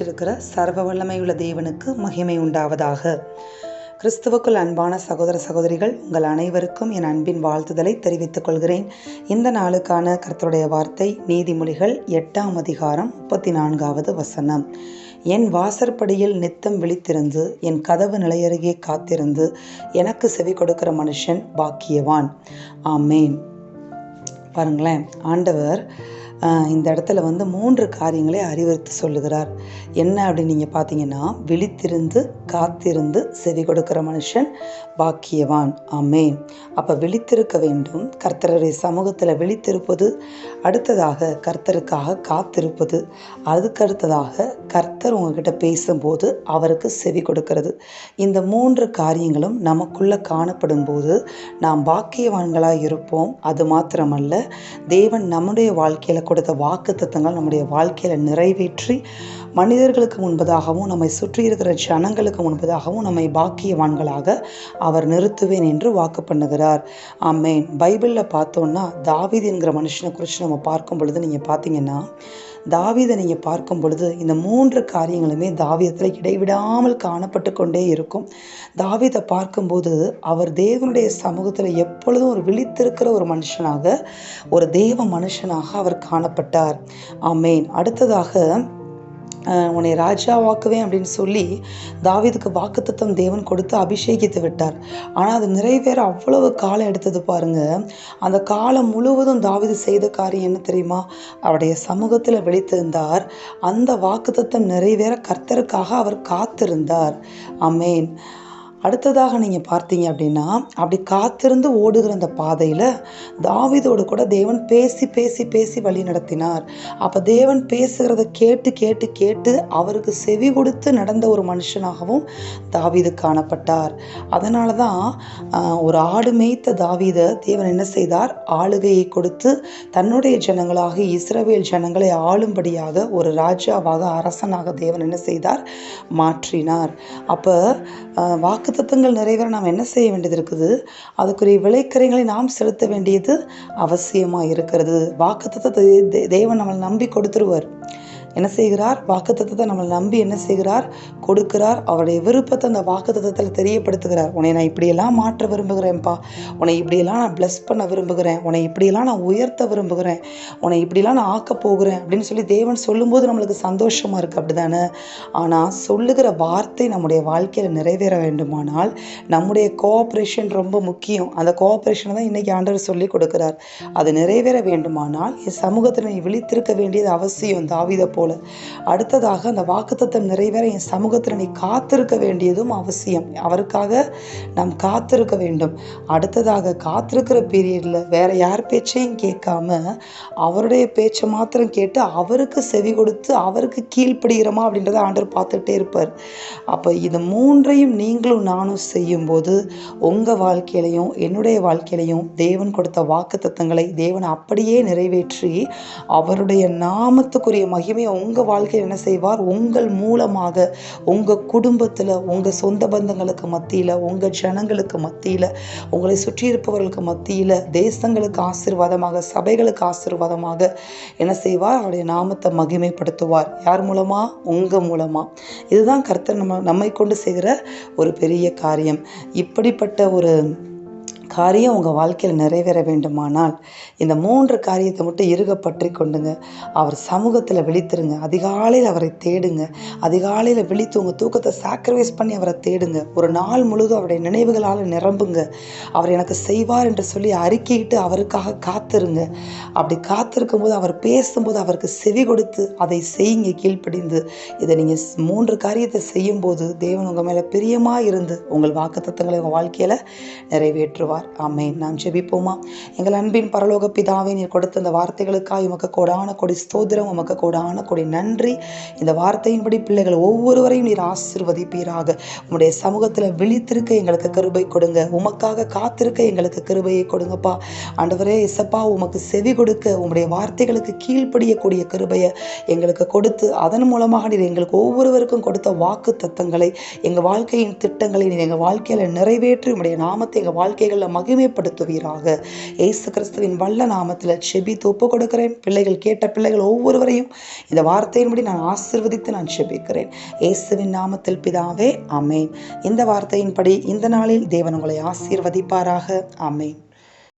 இருக்கிற சர்வ வல்லமையுள்ள தேவனுக்கு மகிமை உண்டாவதாக. கிறிஸ்துவுக்குள் அன்பான சகோதர சகோதரிகள் உங்கள் அனைவருக்கும் என் அன்பின் வாழ்த்துதலை தெரிவித்துக் கொள்கிறேன். இந்த நாளுக்கான கர்த்தருடைய வார்த்தை நீதிமொழிகள் எட்டாம் அதிகாரம் முப்பத்தி நான்காவது வசனம். என் வாசற்படியில் நித்தம் விழித்திருந்து என் கதவு நிலையருகே காத்திருந்து எனக்கு செவி கொடுக்கிற மனுஷன் பாக்கியவான். ஆமேன். பாருங்களேன் ஆண்டவர் இந்த இடத்துல வந்து மூன்று காரியங்களை அறிவுறுத்தி சொல்லுகிறார். என்ன அப்படின்னு நீங்கள் பார்த்தீங்கன்னா விழித்திருந்து காத்திருந்து செவி கொடுக்கிற மனுஷன் பாக்கியவான். ஆமேன். அப்போ விழித்திருக்க வேண்டும். கர்த்தருடைய சமூகத்தில் விழித்திருப்பது அடுத்ததாக கர்த்தருக்காக காத்திருப்பது அதுக்கடுத்ததாக கர்த்தர் உங்ககிட்ட பேசும்போது அவருக்கு செவி கொடுக்கிறது. இந்த மூன்று காரியங்களும் நமக்குள்ளே காணப்படும் போது நாம் பாக்கியவான்களாக இருப்போம். அது மாத்திரமல்ல தேவன் நம்முடைய வாழ்க்கையில் கொடுத்த வாக்கு தத்தங்கள் நம்முடைய வாழ்க்கையில் நிறைவேற்றி மனிதர்களுக்கு முன்பதாகவும் நம்மை சுற்றி இருக்கிற ஜனங்களுக்கு முன்பதாகவும் நம்மை பாக்கியவான்களாக அவர் நிறுத்துவேன் என்று வாக்கு பண்ணுகிறார். ஆமேன். பைபிளில் பார்த்தோன்னா தாவீது என்கிற மனுஷனை குறித்து நம்ம பார்க்கும் பொழுது நீங்கள் பார்த்தீங்கன்னா தாவீதை நீங்கள் பார்க்கும் பொழுது இந்த மூன்று காரியங்களுமே தாவீதத்தில் இடைவிடாமல் காணப்பட்டு கொண்டே இருக்கும். தாவீதை பார்க்கும்போது அவர் தேவனுடைய சமூகத்தில் எப்பொழுதும் ஒரு விழித்திருக்கிற ஒரு மனுஷனாக ஒரு தேவ மனுஷனாக அவர் காணப்பட்டார். ஆமேன். அடுத்ததாக உன்னை ராஜாவாக்குவேன் அப்படின்னு சொல்லி தாவீதுக்கு வாக்குத்தத்தம் தேவன் கொடுத்து அபிஷேகித்து விட்டார். ஆனால் அது நிறைவேற அவ்வளவு காலம் எடுத்தது பாருங்க. அந்த காலம் முழுவதும் தாவீது செய்த காரியம் என்ன தெரியுமா? அவருடைய சமூகத்தில் விழித்திருந்தார். அந்த வாக்குத்தத்தம் நிறைவேற கர்த்தருக்காக அவர் காத்திருந்தார். அமேன் அடுத்ததாக நீங்கள் பார்த்தீங்க அப்படின்னா அப்படி காத்திருந்து ஓடுகிற அந்த பாதையில் தாவிதோடு கூட தேவன் பேசி பேசி பேசி வழி நடத்தினார். அப்போ தேவன் பேசுகிறத கேட்டு கேட்டு கேட்டு அவருக்கு செவி கொடுத்து நடந்த ஒரு மனுஷனாகவும் தாவீது காணப்பட்டார். அதனால தான் ஒரு ஆடு மேய்த்த தாவீதை தேவன் என்ன செய்தார்? ஆளுகையை கொடுத்து தன்னுடைய ஜனங்களாக இஸ்ரவேல் ஜனங்களை ஆளும்படியாக ஒரு ராஜாவாக அரசனாக தேவன் என்ன செய்தார்? மாற்றினார். அப்போ வாக்கு வாக்குத்தத்தங்கள் நிறைவேற நாம் என்ன செய்ய வேண்டியது இருக்குது? அதுக்குரிய விளைக்கரைகளை நாம் செலுத்த வேண்டியது அவசியமாக இருக்கிறது. வாக்குத்தத்தத்தை தே- தேவன் நம்மளை நம்பி கொடுத்துருவார். என்ன செய்கிறார்? வாக்குத்தத்தத்தை நம்மளை நம்பி என்ன செய்கிறார்? கொடுக்கிறார். அவருடைய விருப்பத்தை அந்த வாக்குத்தத்தத்தில் தெரியப்படுத்துகிறார். உன்னை நான் இப்படியெல்லாம் மாற்ற விரும்புகிறேன்ப்பா. உன்னை இப்படியெல்லாம் நான் ப்ளஸ் பண்ண விரும்புகிறேன். உன்னை இப்படியெல்லாம் நான் உயர்த்த விரும்புகிறேன். உன்னை இப்படிலாம் நான் ஆக்க போகிறேன் அப்படின்னு சொல்லி தேவன் சொல்லும்போது நம்மளுக்கு சந்தோஷமாக இருக்குது அப்படிதானே? ஆனால் சொல்லுகிற வார்த்தை நம்முடைய வாழ்க்கையில் நிறைவேற வேண்டுமானால் நம்முடைய கோஆப்ரேஷன் ரொம்ப முக்கியம். அந்த கோஆப்ரேஷனை தான் இன்றைக்கி ஆண்டவர் சொல்லி கொடுக்கிறார். அது நிறைவேற வேண்டுமானால் என் சமூகத்தில் விழித்திருக்க வேண்டியது அவசியம். தாவீதை போல. அடுத்ததாக அந்த வாக்குத்தத்தம் நிறைவேற என் சமூகத்தில் நீ காத்திருக்க வேண்டியதும் அவசியம். அவருக்காக நாம் காத்திருக்க வேண்டும். அடுத்ததாக காத்திருக்கிற பீரியடில் வேற யார் பேச்சையும் கேட்காம அவருடைய பேச்சை மாத்திரம் கேட்டு அவருக்கு செவி கொடுத்து அவருக்கு கீழ்ப்படுகிறோமா அப்படின்றத ஆண்டர் பார்த்துட்டே இருப்பார். அப்போ இது மூன்றையும் நீங்களும் நானும் செய்யும்போது உங்கள் வாழ்க்கையிலையும் என்னுடைய வாழ்க்கையிலையும் தேவன் கொடுத்த வாக்கு தத்தங்களை தேவன் அப்படியே நிறைவேற்றி அவருடைய நாமத்துக்குரிய மகிமையை உங்கள் வாழ்க்கையில் என்ன செய்வார்? உங்கள் மூலமாக உங்கள் குடும்பத்தில் உங்கள் சொந்த பந்தங்களுக்கு மத்தியில் உங்கள் ஜனங்களுக்கு மத்தியில் உங்களை சுற்றி இருப்பவர்களுக்கு மத்தியில் தேசங்களுக்கு ஆசீர்வாதமாக சபைகளுக்கு ஆசீர்வாதமாக என்ன செய்வார்? அவருடைய நாமத்தை மகிமைப்படுத்துவார். யார் மூலமா? உங்கள் மூலமா. இதுதான் கர்த்தர் நம்ம நம்மை கொண்டு செய்கிற ஒரு பெரிய காரியம். இப்படிப்பட்ட ஒரு காரியம் உங்கள் வாழ்க்கையில் நிறைவேற வேண்டுமானால் இந்த மூன்று காரியத்தை மட்டும் இறுக பற்றி கொண்டுங்க. அவர் சமூகத்தில் விழித்திருங்க. அதிகாலையில் அவரை தேடுங்க. அதிகாலையில் விழித்து உங்கள் தூக்கத்தை சாக்ரிஃபைஸ் பண்ணி அவரை தேடுங்க. ஒரு நாள் முழுதும் அவருடைய நினைவுகளால் நிரம்புங்க. அவர் எனக்கு செய்வார் என்று சொல்லி அறிக்கையிட்டு அவருக்காக காத்திருங்க. அப்படி காத்திருக்கும் போது அவர் பேசும்போது அவருக்கு செவி கொடுத்து அதை செய்யுங்க கீழ்ப்படிந்து. இதை நீங்கள் மூன்று காரியத்தை செய்யும்போது தேவன் உங்கள் மேலே பிரியமாக இருந்து உங்கள் வாக்குத்தத்தங்களை உங்கள் வாழ்க்கையில் நிறைவேற்றுவார். ஆமென். நாம் ஜெபிப்போமா? எங்கள் அன்பின் பரலோக பிதாவை நீர் கொடுத்த இந்த வார்த்தைகளுக்காக உமக்கு கோடான கொடி ஸ்தோதிரம் உமக்கு கோடான கொடி நன்றி. இந்த வார்த்தையின்படி பிள்ளைகள் ஒவ்வொருவரையும் நீர் ஆசிர்வதிப்பீராக. உங்களுடைய சமூகத்தில் விழித்திருக்க எங்களுக்கு கிருபை கொடுங்க. உமக்காக காத்திருக்க எங்களுக்கு கிருபையை கொடுங்கப்பா. ஆண்டவரே இசப்பா உமக்கு செவி கொடுக்க உங்களுடைய வார்த்தைகளுக்கு கீழ்ப்படியக்கூடிய கிருபையை எங்களுக்கு கொடுத்து அதன் மூலமாக நீர் எங்களுக்கு ஒவ்வொருவருக்கும் கொடுத்த வாக்கு தத்தங்களை எங்கள் வாழ்க்கையின் திட்டங்களை நீர் எங்கள் வாழ்க்கையில் நிறைவேற்றி உங்களுடைய நாமத்தை எங்கள் வாழ்க்கைகளில் மகிமைப்படுத்துவீராக. இயேசு கிறிஸ்துவின் வல்ல நாமத்தில் செபித்து ஒப்பு கொடுக்கிறேன் பிள்ளைகள் கேட்ட பிள்ளைகள் ஒவ்வொருவரையும் இந்த வார்த்தையின்படி நான் ஆசிர்வதித்து நான் செபிக்கிறேன். இயேசுவின் நாமத்தில் பிதாவே அமேன் இந்த வார்த்தையின்படி இந்த நாளில் தேவன் உங்களை ஆசீர்வதிப்பாராக. அமேன்